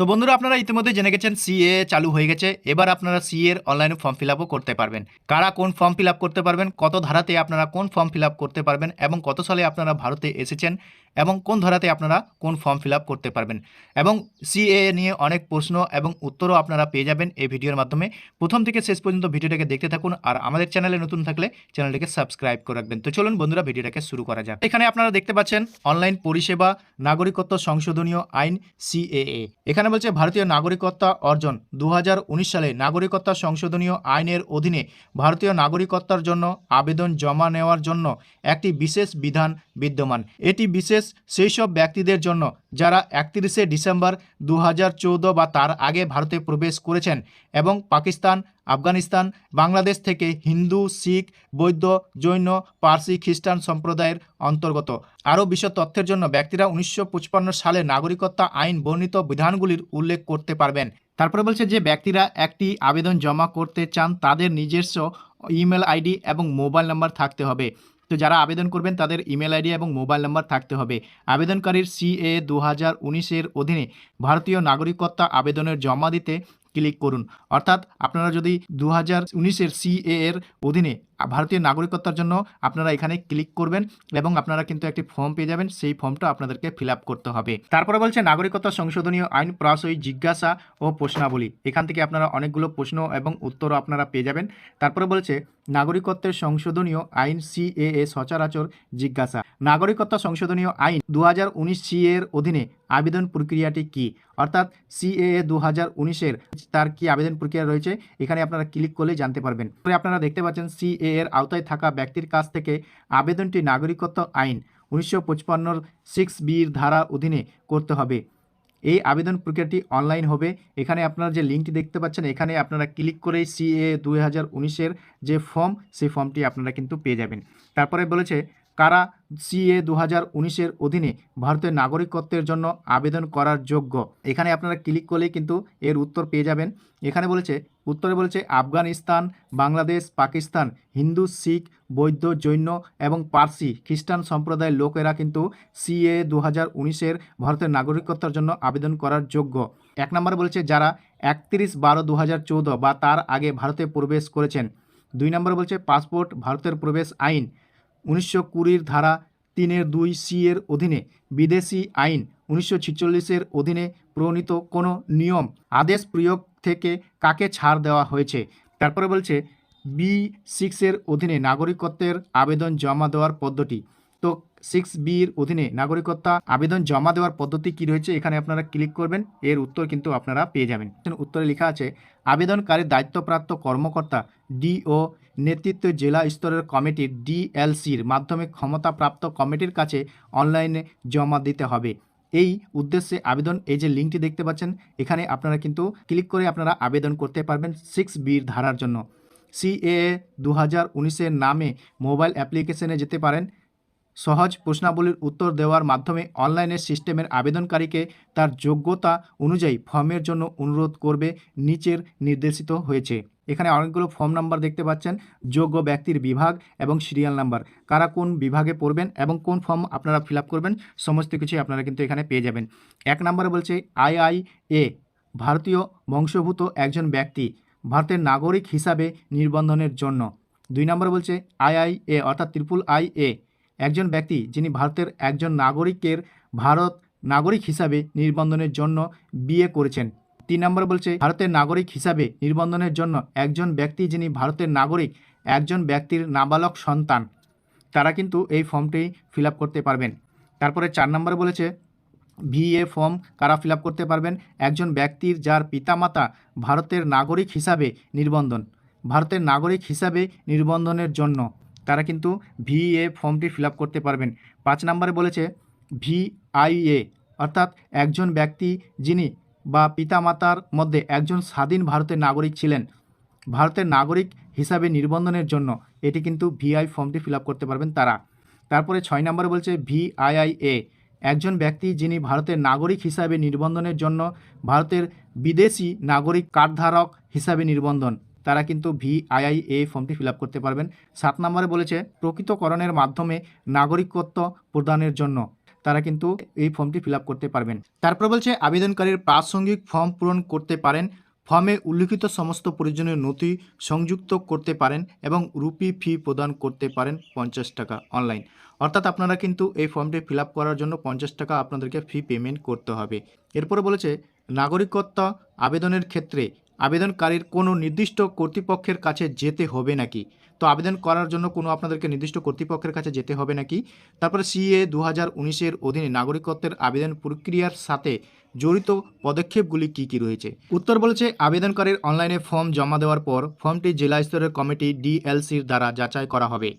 তো বন্ধুরা, আপনারা ইতিমধ্যে জেনে গেছেন সিএ চালু হয়ে গেছে। এবার আপনারা সিএ এর অনলাইনে ফর্ম ফিল করতে পারবেন। কারা কোন ফর্ম ফিল করতে পারবেন, কত ধারাতে আপনারা কোন ফর্ম ফিল করতে পারবেন এবং কত সালে আপনারা ভারতে এসেছেন এবং কোন ধারাতে আপনারা কোন ফর্ম ফিল করতে পারবেন। এবং সিএ নিয়ে অনেক প্রশ্ন এবং উত্তরও আপনারা পেয়ে যাবেন এই ভিডিওর মাধ্যমে। প্রথম থেকে শেষ পর্যন্ত ভিডিওটাকে দেখতে থাকুন আর আমাদের চ্যানেলে নতুন থাকলে চ্যানেলটিকে সাবস্ক্রাইব করে রাখবেন। তো চলুন বন্ধুরা, ভিডিওটাকে শুরু করা যাক। এখানে আপনারা দেখতে পাচ্ছেন অনলাইন পরিষেবা, নাগরিকত্ব সংশোধনীয় আইন সিএএ এখানে বলছে ভারতীয় নাগরিকত্ব অর্জন। দুহাজার উনিশ সালে নাগরিকত্ব সংশোধনীয় আইনের অধীনে ভারতীয় নাগরিকত্বার জন্য আবেদন জমা নেওয়ার জন্য একটি বিশেষ বিধান বিদ্যমান। এটি বিশেষ সেই সব ব্যক্তিদের জন্য যারা একত্রিশে ডিসেম্বর দু হাজার চৌদ্দ বা তার আগে ভারতে প্রবেশ করেছেন এবং পাকিস্তান আফগানিস্তান, বাংলাদেশ থেকে হিন্দু, শিখ, বৌদ্ধ, জৈন, পার্সি, খ্রিস্টান সম্প্রদায়ের অন্তর্গত। আরও বিশদ তথ্যের জন্য ব্যক্তিরা উনিশশো সালে নাগরিকত্ব আইন বর্ণিত বিধানগুলির উল্লেখ করতে পারবেন। তারপরে বলছে যে ব্যক্তিরা একটি আবেদন জমা করতে চান তাদের নিজস্ব ইমেল আইডি এবং মোবাইল নাম্বার থাকতে হবে। তো যারা আবেদন করবেন তাদের ইমেল আইডি এবং মোবাইল নাম্বার থাকতে হবে। আবেদনকারীর সিএ দু হাজার উনিশের অধীনে ভারতীয় নাগরিকত্ব আবেদনের জমা দিতে ক্লিক করুন। অর্থাৎ আপনারা যদি দু হাজার উনিশের সিএ এর অধীনে ভারতীয় নাগরিকত্বের জন্য আপনারা এখানে ক্লিক করবেন এবং আপনারা কিন্তু একটি ফর্ম পেয়ে যাবেন। সেই ফর্মটা আপনাদেরকে ফিল করতে হবে। তারপরে বলছে, নাগরিকত্ব সংশোধনীয় আইন প্রাসই জিজ্ঞাসা ও প্রশ্নাবলী। এখান থেকে আপনারা অনেকগুলো প্রশ্ন এবং উত্তরও আপনারা পেয়ে যাবেন। তারপরে বলছে, নাগরিকত্বের সংশোধনীয় আইন সিএএ সচরাচর জিজ্ঞাসা। নাগরিকত্ব সংশোধনীয় আইন দু হাজার উনিশ সি এর অধীনে আবেদন প্রক্রিয়াটি কি? অর্থাৎ সিএএ দু হাজার উনিশের তার কি আবেদন প্রক্রিয়া রয়েছে? এখানে আপনারা ক্লিক করলেই জানতে পারবেন। পরে আপনারা দেখতে পাচ্ছেন সিএ এর আওতায় থাকা ব্যক্তির কাছ থেকে আবেদনটি নাগরিকত্ব আইন উনিশশো পঁচপান্নর সিক্স বির ধারা অধীনে করতে হবে। এই আবেদন প্রক্রিয়াটি অনলাইন হবে। এখানে আপনারা যে লিঙ্কটি দেখতে পাচ্ছেন, এখানে আপনারা ক্লিক করেই সিএ দুই হাজার উনিশের যে ফর্ম, সেই ফর্মটি আপনারা কিন্তু পেয়ে যাবেন। তারপরে বলেছে কারা সিএ দু হাজার উনিশের অধীনে ভারতের নাগরিকত্বের জন্য আবেদন করার যোগ্য? এখানে আপনারা ক্লিক করলেই কিন্তু এর উত্তর পেয়ে যাবেন। এখানে বলেছে, উত্তরে বলেছে, আফগানিস্তান, বাংলাদেশ, পাকিস্তান, হিন্দু, শিখ, বৌদ্ধ, জৈন এবং পার্সি খ্রিস্টান সম্প্রদায়ের লোকেরা কিন্তু সিএ দু হাজার উনিশের ভারতের নাগরিকত্বের জন্য আবেদন করার যোগ্য। এক নম্বরে বলেছে, যারা একত্রিশ বারো দু হাজার বা তার আগে ভারতে প্রবেশ করেছেন। দুই নম্বরে বলছে, পাসপোর্ট, ভারতের প্রবেশ আইন। উনিশশো কুড়ির ধারা তিনের দুই সি এর অধীনে বিদেশি আইন উনিশশো ছিচল্লিশের অধীনে প্রণীত কোনো নিয়ম, আদেশ প্রয়োগ থেকে কাকে ছাড় দেওয়া হয়েছে? তারপরে বলছে, বি সিক্সের অধীনে নাগরিকত্বের আবেদন জমা দেওয়ার পদ্ধতি। তো সিক্স বির অধীনে নাগরিকত্ব আবেদন জমা দেওয়ার পদ্ধতি কি রয়েছে? এখানে আপনারা ক্লিক করবেন, এর উত্তর কিন্তু আপনারা পেয়ে যাবেন। উত্তরে লেখা আছে আবেদনকারীর দায়িত্বপ্রাপ্ত কর্মকর্তা, ডিও নেতৃত্ব জেলা স্তরের কমিটির ডিএলসির মাধ্যমে ক্ষমতাপ্রাপ্ত কমিটির কাছে অনলাইনে জমা দিতে হবে। এই উদ্দেশ্যে আবেদন, এই যে লিঙ্কটি দেখতে পাচ্ছেন, এখানে আপনারা কিন্তু ক্লিক করে আপনারা আবেদন করতে পারবেন সিক্স বির ধারার জন্য। সিএ দু হাজার উনিশের নামে মোবাইল অ্যাপ্লিকেশনে যেতে পারেন। সহজ প্রশ্নাবলীর উত্তর দেওয়ার মাধ্যমে অনলাইনে সিস্টেমের আবেদনকারীকে তার যোগ্যতা অনুযায়ী ফর্মের জন্য অনুরোধ করবে, নিচের নির্দেশিত হয়েছে। এখানে অনেকগুলো ফর্ম নাম্বার দেখতে পাচ্ছেন, যোগ্য ব্যক্তির বিভাগ এবং সিরিয়াল নাম্বার। কারা কোন বিভাগে পড়বেন এবং কোন ফর্ম আপনারা ফিল করবেন, সমস্ত কিছুই আপনারা কিন্তু এখানে পেয়ে যাবেন। এক নম্বরে বলছে, আইআইএ, ভারতীয় বংশভূত একজন ব্যক্তি, ভারতের নাগরিক হিসাবে নির্বন্ধনের জন্য। দুই নম্বরে বলছে, আইআইএ, অর্থাৎ ত্রিপুল আই এ একজন ব্যক্তি যিনি ভারতের একজন নাগরিকের, ভারত নাগরিক হিসাবে নির্বন্ধনের জন্য বিয়ে করেছেন। তিন নম্বর বলছে, ভারতের নাগরিক হিসাবে নির্বন্ধনের জন্য একজন ব্যক্তি যিনি ভারতের নাগরিক, একজন ব্যক্তির নাবালক সন্তান। তারা কিন্তু এই ফর্মটি ফিল করতে পারবেন। তারপরে চার নম্বরে বলেছে, ভিএ ফর্ম কারা ফিল করতে পারবেন? একজন ব্যক্তির যার পিতামাতা ভারতের নাগরিক হিসাবে নির্বন্ধন। ভারতের নাগরিক হিসাবে নির্বন্ধনের জন্য তারা কিন্তু ভিএ ফর্মটি ফিল করতে পারবেন। পাঁচ নম্বরে বলেছে, ভিআইএ অর্থাৎ একজন ব্যক্তি যিনি বা পিতামাতার মধ্যে একজন স্বাধীন ভারতের নাগরিক ছিলেন। ভারতের নাগরিক হিসাবে নির্বন্ধনের জন্য এটি কিন্তু ভিআই ফর্মটি ফিল করতে পারবেন তারা। তারপরে ছয় নম্বরে বলছে ভিআইআইএ। একজন ব্যক্তি যিনি ভারতের নাগরিক হিসাবে নির্বন্ধনের জন্য ভারতের বিদেশি নাগরিক কার্ডধারক হিসাবে নির্বন্ধন, তারা কিন্তু ভিআইআইএ ফর্মটি ফিল করতে পারবেন। সাত নম্বরে বলেছে, প্রকৃতকরণের মাধ্যমে নাগরিকত্ব প্রদানের জন্য। তারা কিন্তু এই ফর্মটি ফিল করতে পারবেন। তারপর বলছে, আবেদনকারীর প্রাসঙ্গিক ফর্ম পূরণ করতে পারেন। ফর্মে উল্লিখিত সমস্ত প্রয়োজনীয় নথি সংযুক্ত করতে পারেন এবং রুপি ফি প্রদান করতে পারেন পঞ্চাশ টাকা অনলাইন। অর্থাৎ আপনারা কিন্তু এই ফর্মটি ফিল করার জন্য পঞ্চাশ টাকা আপনাদেরকে ফি পেমেন্ট করতে হবে। এরপরে বলেছে, নাগরিকত্ব আবেদনের ক্ষেত্রে আবেদনকারীর কোনো নির্দিষ্ট কর্তৃপক্ষের কাছে যেতে হবে নাকি? তো আবেদন করার জন্য কোনো আপনাদেরকে নির্দিষ্ট কর্তৃপক্ষের কাছে যেতে হবে নাকি? তারপরে সিএ দু হাজার উনিশের অধীনে নাগরিকত্বের আবেদন প্রক্রিয়ার সাথে জড়িত পদক্ষেপগুলি কী কী রয়েছে? উত্তর বলেছে, আবেদনকারীর অনলাইনে ফর্ম জমা দেওয়ার পর ফর্মটি জেলা স্তরের কমিটি ডিএলসির দ্বারা যাচাই করা হবে।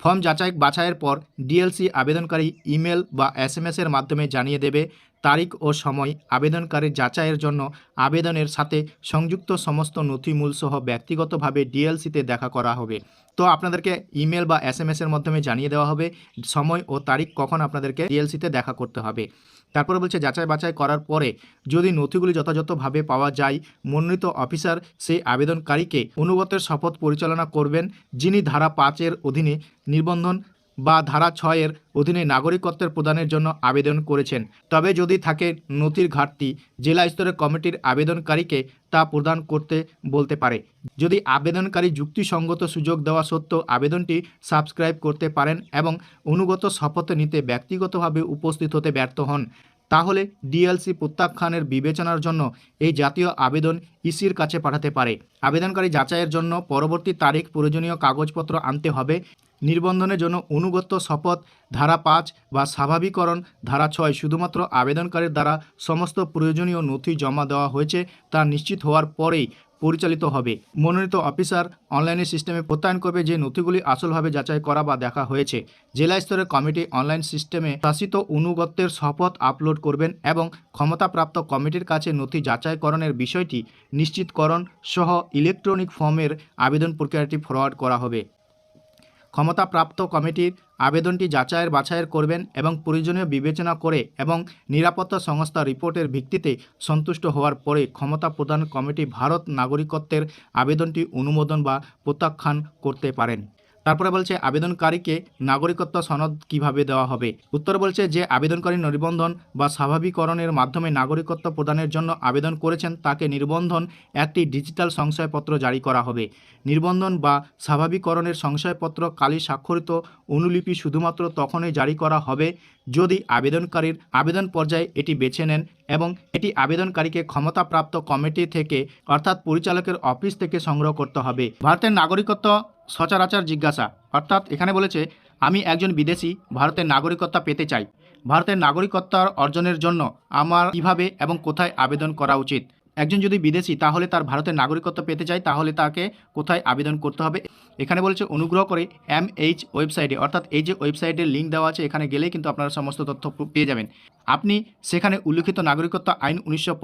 ফর্ম যাচাই বাছাইয়ের পর ডিএলসি আবেদনকারী ইমেল বা এস এর মাধ্যমে জানিয়ে দেবে তারিখ ও সময় আবেদনকারী যাচাইয়ের জন্য আবেদনের সাথে সংযুক্ত সমস্ত নথিমূল সহ ব্যক্তিগতভাবে ডিএলসিতে দেখা করা হবে। তো আপনাদেরকে ইমেল বা এস এম এর মাধ্যমে জানিয়ে দেওয়া হবে সময় ও তারিখ কখন আপনাদেরকে ডিএলসিতে দেখা করতে হবে। তারপরে বলছে, যাচাই বাছাই করার পরে যদি নথিগুলি যথাযথভাবে পাওয়া যায়, মনোনীত অফিসার সেই আবেদনকারীকে অনুগতের শপথ পরিচালনা করবেন, যিনি ধারা পাঁচের অধীনে নিবন্ধন বা ধারা ছয়ের অধীনে নাগরিকত্বের প্রদানের জন্য আবেদন করেছেন। তবে যদি থাকে নথির ঘাটতি, জেলা স্তরের কমিটির আবেদনকারীকে তা প্রদান করতে বলতে পারে। যদি আবেদনকারী যুক্তিসঙ্গত সুযোগ দেওয়া সত্ত্বেও আবেদনটি সাবস্ক্রাইব করতে পারেন এবং অনুগত শপথ নিতে ব্যক্তিগতভাবে উপস্থিত হতে ব্যর্থ হন, তাহলে ডিএলসি প্রত্যাখ্যানের বিবেচনার জন্য এই জাতীয় আবেদন ইসির কাছে পাঠাতে পারে। আবেদনকারী যাচাইয়ের জন্য পরবর্তী তারিখ প্রয়োজনীয় কাগজপত্র আনতে হবে। নির্বন্ধনের জন্য অনুগত শপথ, ধারা পাঁচ বা স্বাভাবিকরণ ধারা ছয় শুধুমাত্র আবেদনকারীর দ্বারা সমস্ত প্রয়োজনীয় নথি জমা দেওয়া হয়েছে তা নিশ্চিত হওয়ার পরেই পরিচালিত হবে। মনোনীত অফিসার অনলাইনে সিস্টেমে প্রত্যয়ন করবে যে নথিগুলি আসলভাবে যাচাই করা বা দেখা হয়েছে। জেলা স্তরের কমিটি অনলাইন সিস্টেমে শাসিত অনুগত্যের শপথ আপলোড করবেন এবং ক্ষমতাপ্রাপ্ত কমিটির কাছে নথি যাচাইকরণের বিষয়টি নিশ্চিতকরণ সহ ইলেকট্রনিক ফর্মের আবেদন প্রক্রিয়াটি ফরওয়ার্ড করা হবে। ক্ষমতাপ্রাপ্ত কমিটির আবেদনটি যাচাইয়ের বাছাইয়ের করবেন এবং প্রয়োজনীয় বিবেচনা করে এবং নিরাপত্তা সংস্থা রিপোর্টের ভিত্তিতে সন্তুষ্ট হওয়ার পরে ক্ষমতা প্রদান কমিটি ভারত নাগরিকত্বের আবেদনটি অনুমোদন বা প্রত্যাখ্যান করতে পারেন। তারপরে বলছে, আবেদনকারীকে নাগরিকত্ব সনদ কীভাবে দেওয়া হবে? উত্তর বলছে যে, আবেদনকারী নিবন্ধন বা স্বাভাবিকরণের মাধ্যমে নাগরিকত্ব প্রদানের জন্য আবেদন করেছেন, তাকে নির্বন্ধন একটি ডিজিটাল সংশয়পত্র জারি করা হবে। নির্বন্ধন বা স্বাভাবিকরণের সংশয়পত্র কালি স্বাক্ষরিত অনুলিপি শুধুমাত্র তখনই জারি করা হবে যদি আবেদনকারীর আবেদন পর্যায়ে এটি বেছে নেন এবং এটি আবেদনকারীকে ক্ষমতাপ্রাপ্ত কমিটি থেকে, অর্থাৎ পরিচালকের অফিস থেকে সংগ্রহ করতে হবে। ভারতের নাগরিকত্ব সচরাচর জিজ্ঞাসা। অর্থাৎ এখানে বলেছে, আমি একজন বিদেশি, ভারতের নাগরিকত্ব পেতে চাই। ভারতের নাগরিকত্ব অর্জনের জন্য আমার কীভাবে এবং কোথায় আবেদন করা উচিত? একজন যদি বিদেশি, তাহলে তার ভারতের নাগরিকত্ব পেতে চায় তাহলে তাকে কোথায় আবেদন করতে হবে? এখানে বলছে অনুগ্রহ করে এম এইচ ওয়েবসাইটে, অর্থাৎ এই যে ওয়েবসাইটের লিঙ্ক দেওয়া আছে, এখানে গেলেই কিন্তু আপনারা সমস্ত তথ্য পেয়ে যাবেন। আপনি সেখানে উল্লিখিত নাগরিকত্ব আইন উনিশশো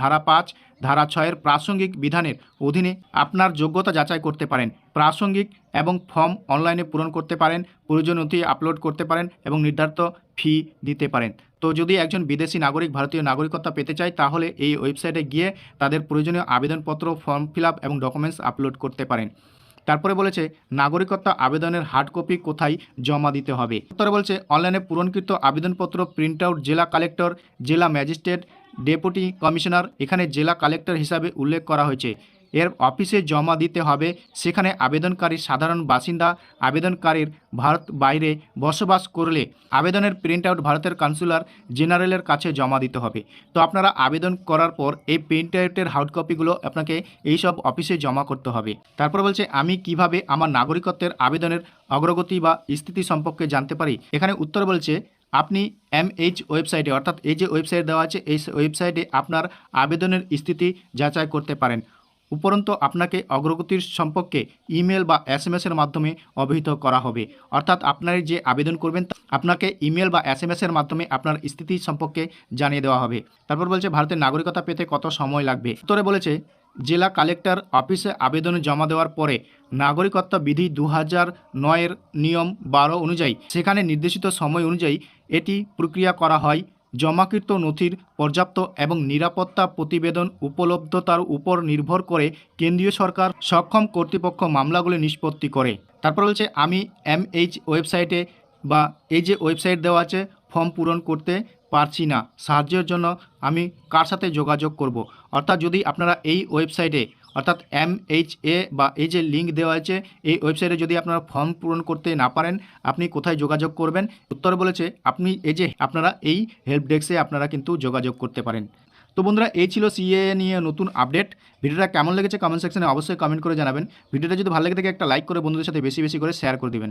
ধারা পাঁচ, ধারা ছয়ের প্রাসঙ্গিক বিধানের অধীনে আপনার যোগ্যতা যাচাই করতে পারেন। প্রাসঙ্গিক এবং ফর্ম অনলাইনে পূরণ করতে পারেন, প্রয়োজন নথি আপলোড করতে পারেন এবং নির্ধারিত ফি দিতে পারেন। তো যদি একজন বিদেশি নাগরিক, ভারতীয় নাগরিকত্ব পেতে চায়, তাহলে এই ওয়েবসাইটে গিয়ে তাদের প্রয়োজনীয় আবেদনপত্র, ফর্ম ফিল এবং ডকুমেন্টস আপলোড করতে পারেন। তারপরে বলেছে, নাগরিকত্ব আবেদনের হার্ড কপি কোথায় জমা দিতে হবে? উত্তরে বলছে, অনলাইনে পূরণকৃত আবেদনপত্র প্রিন্ট আউট জেলা কালেক্টর জেলা ম্যাজিস্ট্রেট ডেপুটি কমিশনার এখানে জেলা কালেক্টর হিসাবে উল্লেখ করা হয়েছে। এর অফিসে জমা দিতে হবে। সেখানে আবেদনকারী সাধারণ বাসিন্দা, আবেদনকারীর ভারত বাইরে বসবাস করলে আবেদনের প্রিন্ট আউট ভারতের কাউন্সিলর জেনারেলের কাছে জমা দিতে হবে। তো আপনারা আবেদন করার পর এই প্রিন্ট আউটের হার্ড কপিগুলো আপনাকে এই সব অফিসে জমা করতে হবে। তারপর বলছে, আমি কীভাবে আমার নাগরিকত্বের আবেদনের অগ্রগতি বা স্থিতি সম্পর্কে জানতে পারি? এখানে উত্তর বলছে, আপনি এমএইচ ওয়েবসাইটে অর্থাৎ এই যে ওয়েবসাইট দেওয়া আছে, এই ওয়েবসাইটে আপনার আবেদনের স্থিতি যাচাই করতে পারেন। উপরন্তু আপনাকে অগ্রগতির সম্পর্কে ইমেল বা এস এর মাধ্যমে অবহিত করা হবে। অর্থাৎ আপনার যে আবেদন করবেন আপনাকে ইমেল বা এস এর মাধ্যমে আপনার স্থিতি সম্পর্কে জানিয়ে দেওয়া হবে। তারপর বলছে, ভারতের নাগরিকতা পেতে কত সময় লাগবে? উত্তরে বলেছে, জেলা কালেক্টর অফিসে আবেদন জমা দেওয়ার পরে নাগরিকত্ব বিধি দু হাজার নয়ের নিয়ম বারো অনুযায়ী, সেখানে নির্দেশিত সময় অনুযায়ী এটি প্রক্রিয়া করা হয় জমাকৃত নথির পর্যাপ্ত এবং নিরাপত্তা প্রতিবেদন উপলব্ধতার উপর নির্ভর করে কেন্দ্রীয় সরকার সক্ষম কর্তৃপক্ষ মামলাগুলি নিষ্পত্তি করে। তারপর বলছে, আমি এম এইচ ওয়েবসাইটে বা এই যে ওয়েবসাইট দেওয়া আছে, ফর্ম পূরণ করতে পারছি না। সাহায্যের জন্য আমি কার সাথে যোগাযোগ করব? অর্থাৎ যদি আপনারা এই ওয়েবসাইটে অর্থাৎ এম এইচ এ বা এই যে লিঙ্ক দেওয়া আছে, এই ওয়েবসাইটে যদি আপনারা ফর্ম পূরণ করতে না পারেন, আপনি কোথায় যোগাযোগ করবেন? উত্তর বলেছে, আপনি এই যে আপনারা এই হেল্প ডেস্কে আপনারা কিন্তু যোগাযোগ করতে পারেন। তো বন্ধুরা, এই ছিল সিএ নিয়ে নতুন আপডেট ভিডিওটা কেমন লেগেছে কমেন্ট সেকশনে অবশ্যই কমেন্ট করে জানাবেন। ভিডিওটা যদি ভালো লেগে থাকে, একটা লাইক করে বন্ধুদের সাথে বেশি বেশি করে শেয়ার করে দিবেন।